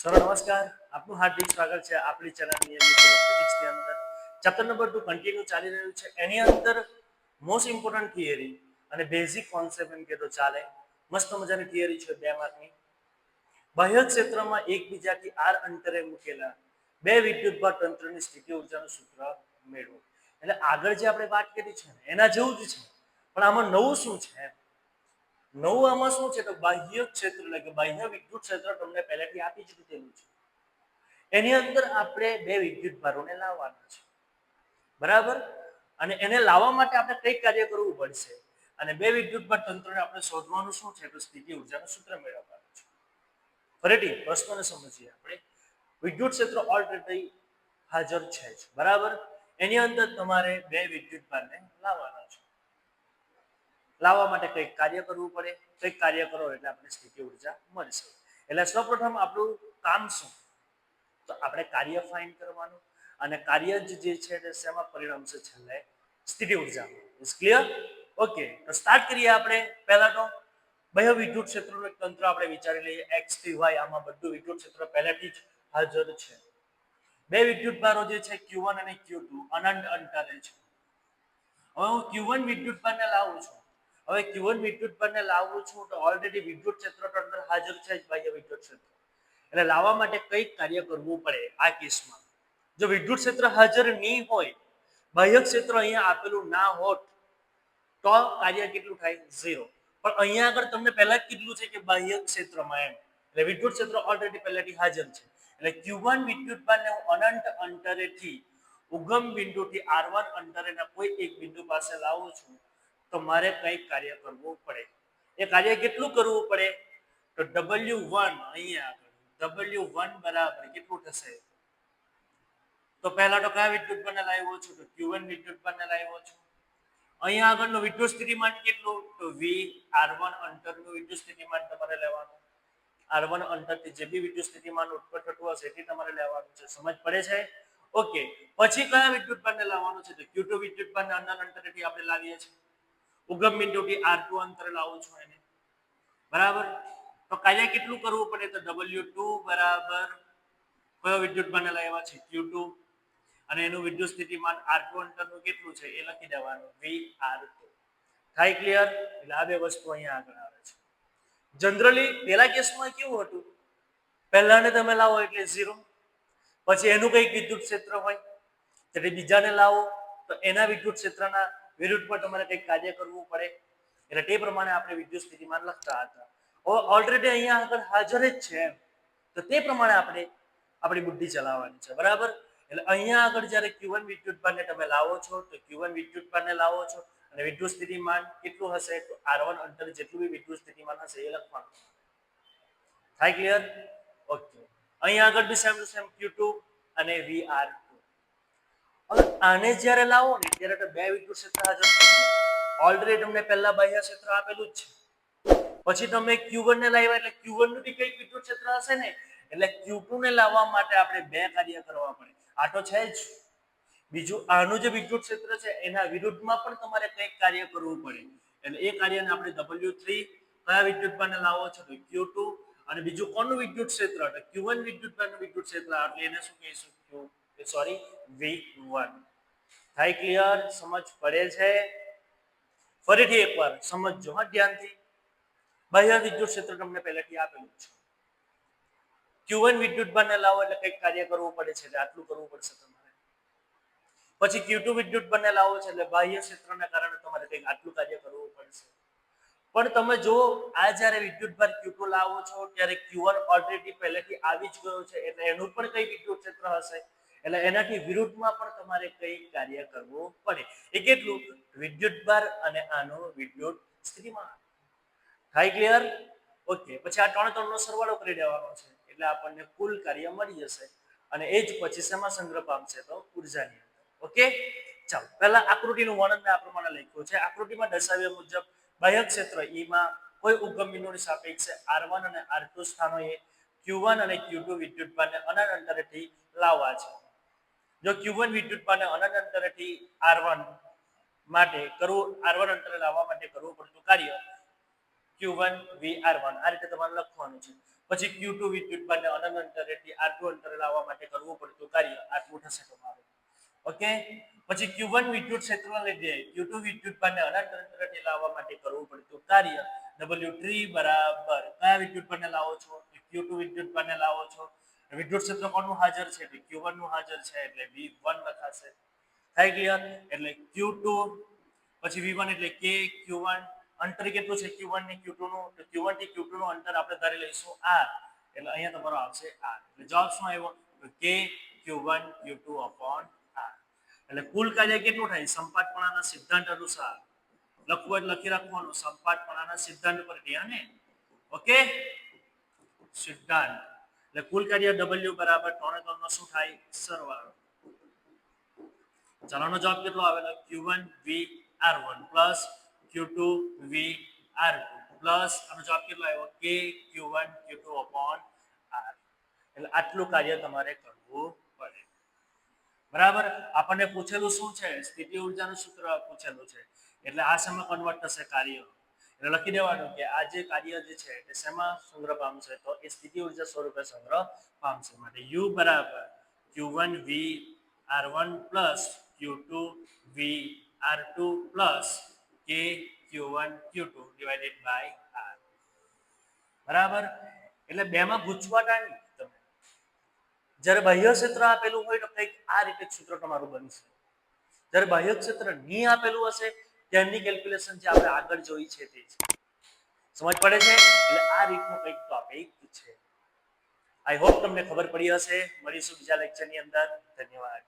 Sir, નમસ્કાર. આપનું હાર્દિક સ્વાગત છે આપણી ફિઝિક્સની અંદર. ચેપ્ટર નંબર ટુ કન્ટિન્યુ ચાલી રહ્યું છે. એની અંદર મોસ્ટ ઇમ્પોર્ટન્ટ થિયરી અને બેઝિક કોન્સેપ્ટ એમ કે તો ચાલે. મસ્ત મજાની થિયરી છે બે માર્કની. બાહ્ય ક્ષેત્રમાં એકબીજાથી આર અંતરે મૂકેલા બે વિદ્યુતભાર તંત્રની સ્થિતિ ઉર્જાનું સૂત્ર મેળવો. એટલે આગળ જે આપણે વાત કરી છે એના જેવું જ છે. પણ આમાં નવું શું છે? નવું આમાં શું છે? તો બાહ્ય ક્ષેત્ર એટલે કે બાહ્ય વિદ્યુત ક્ષેત્ર તમને પહેલેથી આપી જ દીધેલું છે. એની અંદર આપણે બે વિદ્યુત ભારોને લાવવાના છે. બરાબર? અને એને લાવવા માટે આપણે કઈ કાર્ય કરવું પડશે? અને બે વિદ્યુત ભાર તંત્રને આપણે શોધવાનું શું છે? તો સ્થિતિ ઉર્જાનું સૂત્ર મેળવવાનું છે. ફરીથી પ્રશ્નને સમજીએ આપણે. વિદ્યુત ક્ષેત્ર ઓલરેડી હાજર છે બરાબર? એની અંદર તમારે બે વિદ્યુત ભારને લાવવાના લાવવા માટે કંઈક કાર્ય કરવું પડે, કંઈક કાર્ય કરો એટલે આપણે સ્થિતિ ઊર્જા મળશે. એટલે સૌપ્રથમ આપણું કામ શું? તો આપણે કાર્ય ફાઇન કરવાનું અને કાર્ય જ જે છે તે શેમાં પરિણમશે છેલ્લે? સ્થિતિ ઊર્જા. ઇઝ ક્લિયર ઓકે તો સ્ટાર્ટ કરીએ આપણે પહેલા તો. બહુ વિદ્યુત ક્ષેત્રનું એક તંત્ર આપણે વિચારી લઈએ. એક્સથી વાય આમાં બધું વિદ્યુત ક્ષેત્ર પહેલેથી જ હાજર છે. બે વિદ્યુત ભારો જે છે ક્યુ અને ક્યુ અનંત અંતરે છે. હવે હું Q1 વિદ્યુત ભારને લાવું છું. હવે Q1 વિદ્યુત ભારને લાવવું છું તો ઓલરેડી વિદ્યુત ક્ષેત્ર અંદર હાજર છે જ બાહ્ય વિદ્યુત ક્ષેત્ર. એટલે લાવવા માટે કઈ કાર્ય કરવું પડે આ કેસમાં. જો વિદ્યુત ક્ષેત્ર હાજર નહીં હોય, બાહ્ય ક્ષેત્ર અહીંયા આપેલું ના હોત, તો કાર્ય કેટલું થાય? ઝીરો. પણ અહીંયા આગળ તમને પહેલા કીધું છે કે બાહ્ય ક્ષેત્રમાં એમ. એટલે વિદ્યુત ક્ષેત્ર ઓલરેડી પહેલાથી હાજર છે. એટલે ક્યુવન વિદ્યુત ભારને હું અનંત અંતરેથી ઉગમ બિંદુથી R1 અંતરેના કોઈ એક બિંદુ પાસે લાવું છું તો મારે કંઈક કાર્ય કરવું પડે એ કાર્ય કેટલું કરવું પડે તો W1 અહીંયા આગળ W1 બરાબર કેટલું થશે તો પહેલા તો કયા વિદ્યુત ભારને લાવ્યો છું તો Q1 વિદ્યુત ભારને લાવ્યો છું અહીંયા આગળનું વિદ્યુત સ્થિતિમાન કેટલું તો V R1 અંતરનું વિદ્યુત સ્થિતિમાન તમારે લેવાનું R1 અંતરથી જે બી વિદ્યુત સ્થિતિમાન ઉત્પન્ન થતું હશે તે તમારે લેવાનું છે સમજ પડે છે ઓકે પછી કયા વિદ્યુત ભારને લાવવાનું છે તો Q2 વિદ્યુત ભારને અનંત અંતરેથી આપણે લાવીએ છીએ ઉગમ બિંદુથી R2 અંતરે લાવું છું એને. બરાબર? તો કાર્ય કેટલું કરવું પડે તો ડબલ્યુ ટુ બરાબર કયો વિદ્યુત માન લાવ્યા છે? Q2 અને એનું વિદ્યુત સ્થિતિમાન R2 અંતરનું કેટલું છે? એ લખી દેવાનું. વી આર ટુ થાય ક્લિયર એટલે આ બે વસ્તુ અહીંયા આગળ આવે છે. જનરલી પેલા કેસમાં કેવું હતું? પહેલાને તમે લાવો એટલે ઝીરો પછી એનું કંઈક વિદ્યુત ક્ષેત્ર હોય. ત્યારે બીજાને લાવો. તો એના વિદ્યુત ક્ષેત્રના વિરુદ્ધ પર તમારે કંઈક કાર્ય કરવું પડે. એટલે તે પ્રમાણે આપણે વિદ્યુત સ્થિતિમાન લખતા હતા. ઓલરેડી અહીંયા આગળ હાજર જ છે તો તે પ્રમાણે આપણે આપણી બુદ્ધિ ચલાવવાની છે. બરાબર? એટલે અહીંયા આગળ જ્યારે ક્યુવન વિદ્યુત ભારને તમે લાવો છો, તો ક્યુવન વિદ્યુત ભારને લાવો છો અને વિદ્યુત સ્થિતિમાન કેટલું હશે? તો આર વન અંતર જેટલું બી વિદ્યુત સ્થિતિમાન હશે એ લખવાનું. થાય ક્લિયર ઓકે અહીંયા આગળ B same to same Q2 અને VR2 આને જ્યારે લાવો ને, ત્યારે બે વિદ્યુત ક્ષેત્ર હાજર ઓલરેડી તમને પહેલા બાહ્ય ક્ષેત્ર આપેલું જ છે. પછી તમે Q1 ને લાવ્યા એટલે Q1 નું બી કંઈક વિદ્યુત ક્ષેત્ર હશે ને, એટલે Q2 ને લાવવા માટે આપણે બે કાર્ય કરવા પડે. આ તો છે જ. બીજું, આનું જે વિદ્યુત ક્ષેત્ર છે, એના વિરુદ્ધમાં પણ તમારે કંઈક કાર્ય કરવું પડે. એટલે એ કાર્યને આપણે W3 કયા વિદ્યુત ભારને લાવો છો? તો Q2 અને બીજું, કોનું વિદ્યુત ક્ષેત્ર? તો Q1 વિદ્યુતભારનું વિદ્યુત ક્ષેત્ર, એટલે એને શું કહીશું? Q સોરી V1 થાય ક્લિયર સમજ પડે છે? ફરીથી એકવાર સમજજો, હા, ધ્યાનથી. બાહ્ય વિદ્યુત ક્ષેત્ર તમને પહેલેથી આપેલું છે. ક્યુવન વિદ્યુત ભારને લાવો એટલે કંઈક કાર્ય કરવું પડે છે, એટલે આટલું કરવું પડશે તમારે. પછી Q2 વિદ્યુત બને લાવો છે એટલે બાહ્ય ક્ષેત્રને કારણે તમારે કંઈક આટલું કાર્ય કરવું પડશે. પણ તમે જો આ જ્યારે વિદ્યુત ભાર ક્યુ લાવો છો, ત્યારે ક્યુ ઓલરેડી પહેલેથી આવી જ ગયો છે, એટલે એનું પણ કઈ વિદ્યુત ક્ષેત્ર હશે. એટલે એનાથી વિરુદ્ધમાં પણ તમારે કઈ કાર્ય કરવું પડે. એ કેટલું વિદ્યુત ભાર અને આનો વિદ્યુત સ્થિતિમાન થાય ક્લિયર ઓકે પછી આ ત્રણ ત્રણનો સરવાળો કરી દેવાનો છે. એટલે આપણને કુલ કાર્ય મળી જશે. અને એ જ પછી શેમાં સંગ્રહ પામશે તો ઉર્જાની અંદર. ઓકે ચાલો, પહેલા આકૃતિનું વર્ણન આ પ્રમાણે લખ્યું છે. આકૃતિમાં દર્શાવ્યા મુજબ બાહ્ય ક્ષેત્ર ઈમાં કોઈ ઉગમ બિંદુની સાપેક્ષે આર અને આર સ્થાનોએ ક્યુ અને Q2 વિદ્યુત ભારને અનંત અંતરેથી લાવવા છે. જો Q1 વિદ્યુત ભારને અનંત અંતરેથી R1 માટે કરવું R1 અંતરે લાવવા માટે કરવું પડતું કાર્ય Q1 VR1 આ રીતે તમારે લખવાનું છે. પછી ક્યુ ટુ વિદ્યુત અનંત અંતરેથી આર ટુ અંતરે લાવવા માટે કરવું પડતું કાર્ય આટલું થશે તમારું. ઓકે? પછી Q1 વિદ્યુત ક્ષેત્રને લીધે Q2 વિદ્યુત ભારને અનંત અંતરેથી લાવવા માટે કરવું પડતું કાર્ય W3 બરાબર. કયા વિદ્યુત ભારને લાવો છો? Q2 વિદ્યુત ભારને લાવો છો. વિદ્યુત ક્ષેત્ર કોનું હાજર છે? એટલે Q1 નું હાજર છે, એટલે V1 લખાશે. થઈ ક્લિયર એટલે Q2 પછી V1 એટલે K Q1 અંતર કેટલું છે? Q1 ને Q2 નું? તો Q1 થી Q2 નું અંતર આપણે ધારી લઈશું R. એટલે અહીંયા તમારો આવશે R. એટલે જવાબ શું આવ્યો? તો K Q1 Q2 upon R. એટલે કુલ કાર્ય કેટલું થાય? સંપાતપણાના સિદ્ધાંત અનુસાર. લખવું એટલે લખી રાખવાનું. સંપાતપણાના સિદ્ધાંત પર ધ્યાન ઓકે? સિદ્ધાંત. એટલે કુલ કાર્ય W બરાબર ત્રણે ત્રણ નો શું થાય? સરવાળો. ચાલો જવાબ કેટલો આવેલો? Q1 V R1 plus Q2 V R2 plus આનો જવાબ કેટલો આવ્યો? K Q1 Q2 upon R. એટલે આટલું કાર્ય તમારે કરવું પડે. બરાબર? આપણને પૂછેલું શું છે? સ્થિતિ ઉર્જાનું સૂત્ર પૂછેલું છે. એટલે આ સમય કન્વર્ટ થશે? કાર્ય એટલે લખી દેવાનું કે આ જે કાર્ય જે છે તે શેમાં સંગ્રહ પામશે તો એ સ્થિતિ ઊર્જા સ્વરૂપે સંગ્રહ પામશે માટે યુ બરાબર Q one V R one plus Q two V R two plus K Q one Q two divided by R. બરાબર? એટલે બેમાં ગૂંચવાતા નહીં તમે. જ્યારે બાહ્ય ક્ષેત્ર આપેલું હોય તો કંઈક આ રીતે સૂત્ર તમારું બનશે. જ્યારે બાહ્ય ક્ષેત્ર નહીં આપેલું હશે તેમની કેલ્ક્યુલેશન જે આપણે આગળ જોઈ છે તે સમજ પડે છે? એટલે આ રીતનું કંઈક ટોપિક છે. આઈ હોપ તમને ખબર પડી હશે. મળીશું બીજા લેક્ચરની અંદર. ધન્યવાદ.